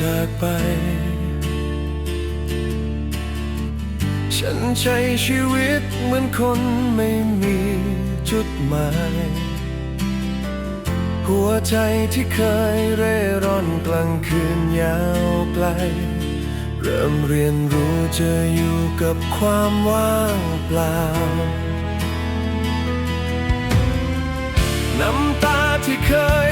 จากไป ฉันใช้ชีวิตเหมือนคนไม่มีจุดหมาย หัวใจที่เคยเร่ร่อนกลางคืนยาวไกล เริ่มเรียนรู้จะอยู่กับความว่างเปล่า น้ำตาที่เคย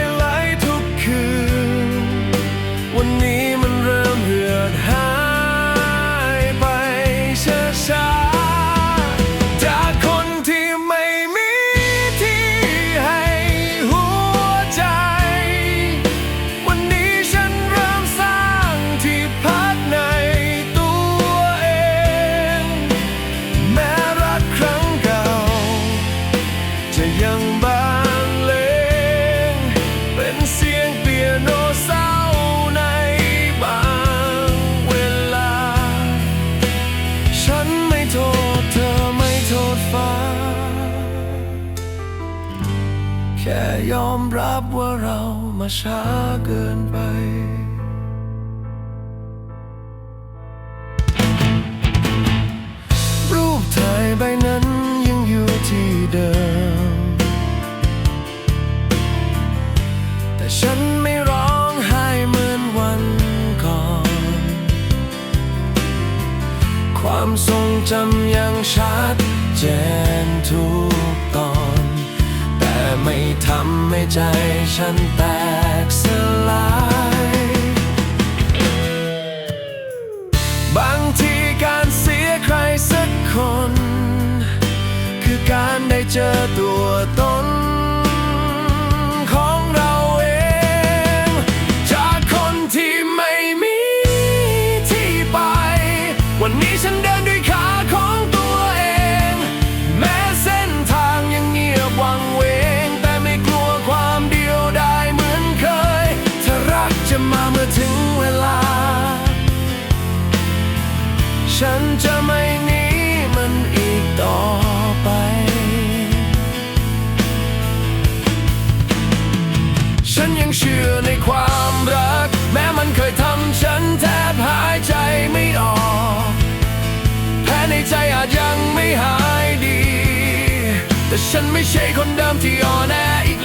ยอมรับว่าเรามาช้าเกินไปรูปถ่ายใบนั้นยังอยู่ที่เดิม แต่ฉันไม่ร้องไห้เหมือนวันก่อน ความทรงจำยังชัดเจนทุกตอน ทำให้ใจฉันแตกสลาย ฉันจะไม่หนีมันอีกต่อไป ฉันยังเชื่อในความรัก แม้มันเคยทำฉันแทบหายใจไม่ออกแพ้ในใจอาจยังไม่หายดี แต่ฉันไม่ใช่คนเดิมที่อ่อนแออีก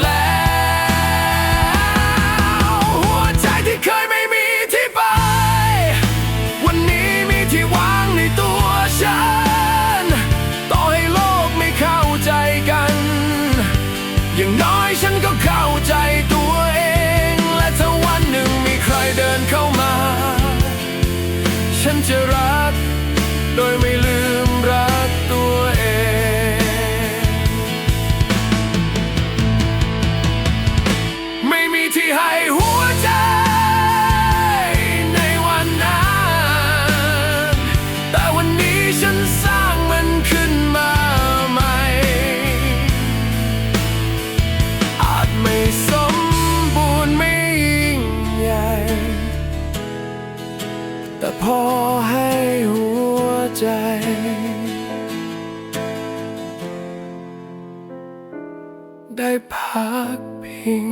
แต่พอให้หัวใจ ได้พักพิง